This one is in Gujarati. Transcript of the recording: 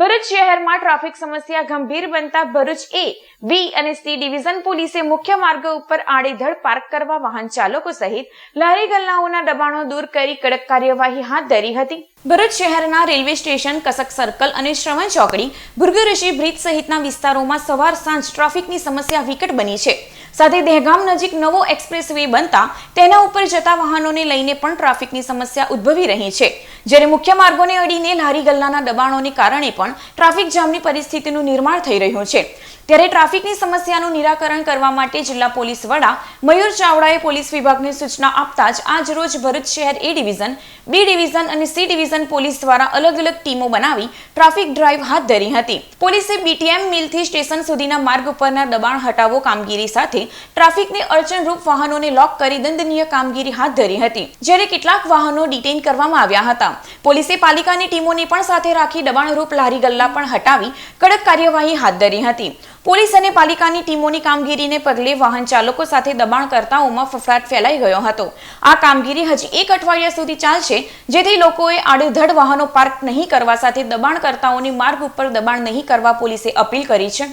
ભરૂચ શહેરમાં ટ્રાફિક સમસ્યા ગંભીર બનતા ભરૂચ એ બી અને સી ડિવિઝન પોલીસે મુખ્ય માર્ગો ઉપર આડેધડ પાર્ક કરવા વાહન ચાલકો સહિત લારી ગલ્લાઓના દબાણો દૂર કરી કડક કાર્યવાહી હાથ ધરી હતી. ભરૂચ શહેરના રેલવે સ્ટેશન, કસક સર્કલ અને શ્રવણ ચોકડી ભૃગઋષિ બ્રિજ સહિતના વિસ્તારોમાં સવાર સાંજ ટ્રાફિકની સમસ્યા વિકટ બની છે. સાથે દહેગામ નજીક નવો એક્સપ્રેસ વે બનતા તેના ઉપર જતા વાહનોને લઈને પણ ટ્રાફિકની સમસ્યા ઉદ્ભવી રહી છે. જ્યારે મુખ્ય માર્ગોને અડીને લારી ગલ્લાના દબાણોને કારણે પણ ટ્રાફિક જામની પરિસ્થિતિનું નિર્માણ થઈ રહ્યું છે. ત્યારે ટ્રાફિકની સમસ્યાનું નિરાકરણ કરવા માટે જિલ્લા પોલીસ વડા મયુર ચાવડાએ પોલીસ વિભાગને સૂચના આપતા જ આજ રોજ ભરૂચ શહેર એ ડિવિઝન, બી ડિવિઝન અને સી ડિવિઝન પોલીસ દ્વારા અલગ અલગ ટીમો બનાવી ટ્રાફિક ડ્રાઈવ હાથ ધરી હતી. પોલીસે બીટીએમ મિલથી સ્ટેશન સુધીના માર્ગ ઉપરના દબાણ હટાવો કામગીરી સાથે ટ્રાફિકને અડચણરૂપ વાહનોને લોક કરી દંડનીય કામગીરી હાથ ધરી હતી જ્યારે કેટલાક વાહનો ડિટેઇન કરવામાં આવ્યા હતા. પોલીસે પાલિકાની ટીમોને પણ સાથે રાખી દબાણરૂપ લારી ગલ્લા પણ હટાવી કડક કાર્યવાહી હાથ ધરી હતી. પોલીસ અને પાલિકાની ટીમોની કામગીરીને પગલે વાહન ચાલકો સાથે દબાણકર્તાઓમાં ફફડાટ ફેલાઈ ગયો હતો. આ કામગીરી હજી એક અઠવાડિયા સુધી ચાલશે, જેથી લોકોએ આડેધડ વાહનો પાર્ક નહીં કરવા સાથે દબાણકર્તાઓની માર્ગ ઉપર દબાણ નહીં કરવા પોલીસે અપીલ કરી છે.